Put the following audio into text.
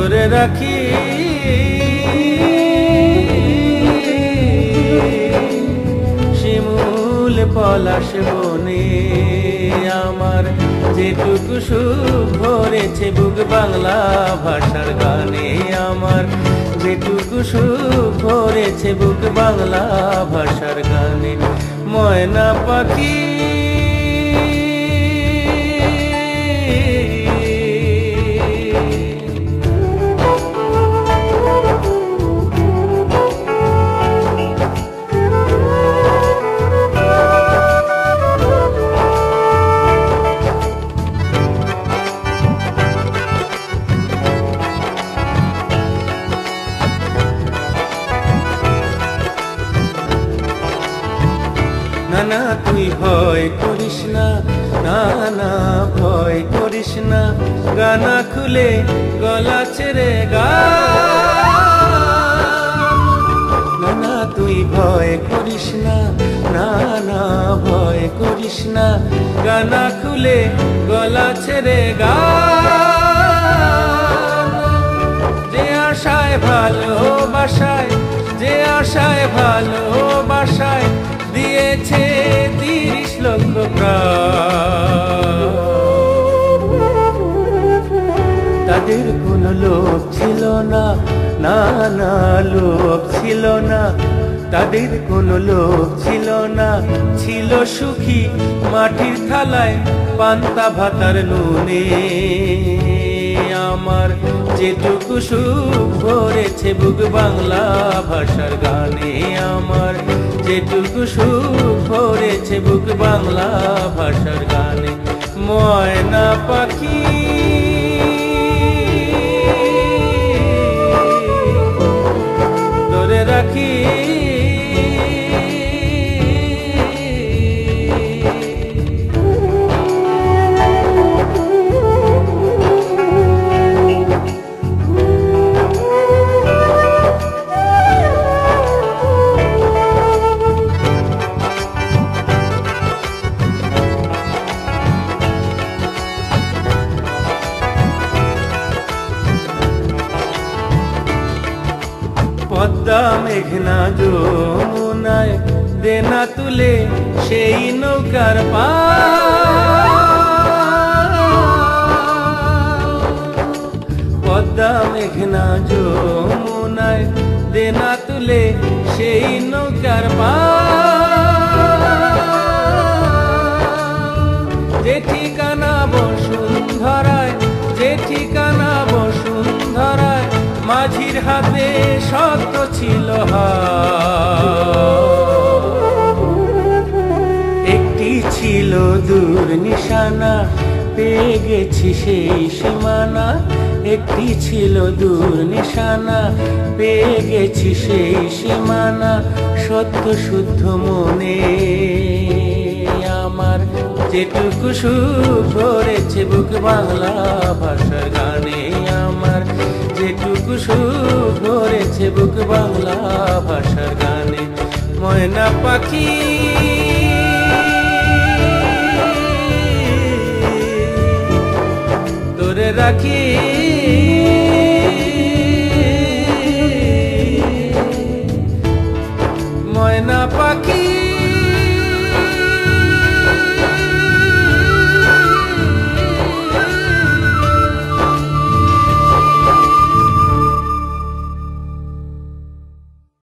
করে রাখি। শিমুল পলাশ বনে আমার যেটুকু সুখ ভরেছে বুক বাংলা ভাষার গানে আমার যেটুকু সুখ ভরেছে বুক বাংলা ভাষার গানে। ময়না পাখি না না তুই ভয় করিস না না না ভয় করিস না, গানা খুলে গলা ছেড়ে গা। না না তুই ভয় করিস না না না ভয় করিস না, গানা খুলে গলা ছেড়ে গা। যে আশায় ভালোবাসায়, যে আশায় ভালোবাসায় দিয়েছে তিরিশ লক্ষ তাদের কোনো লোভ ছিল না না না লোভ ছিল না। তাদের কোনো লোভ ছিল না, ছিল সুখী মাটির থালায় পান্তা ভাতার নুনে। আমার যেটুকু সুখ ভরেছে বুক বাংলা ভাষার গানে আমার। যেটুকু সুখ ভরেছে বুক বাংলা ভাষার গানে। ময়না পাখি পদ্মা মেঘনা যমুনায় দেনা তুলে সেই নৌকার পা পদ্মা মেঘনা যমুনায় দেনা তুলে সেই নৌকার পা যে ঠিকানা হাতে শক্ত ছিল একটি ছিল দূর নিশানা, পেয়ে গেছি সেই সীমানা। একটি ছিল দূর নিশানা, পেয়ে গেছি সেই সীমানা। সত্য শুদ্ধ মনে আমার। যেটুকু সুখ ভরেছে বুক বাংলা ভাষার গানে। বাংলা ভাষার গানে ময়না পাখি। তোরে রাখি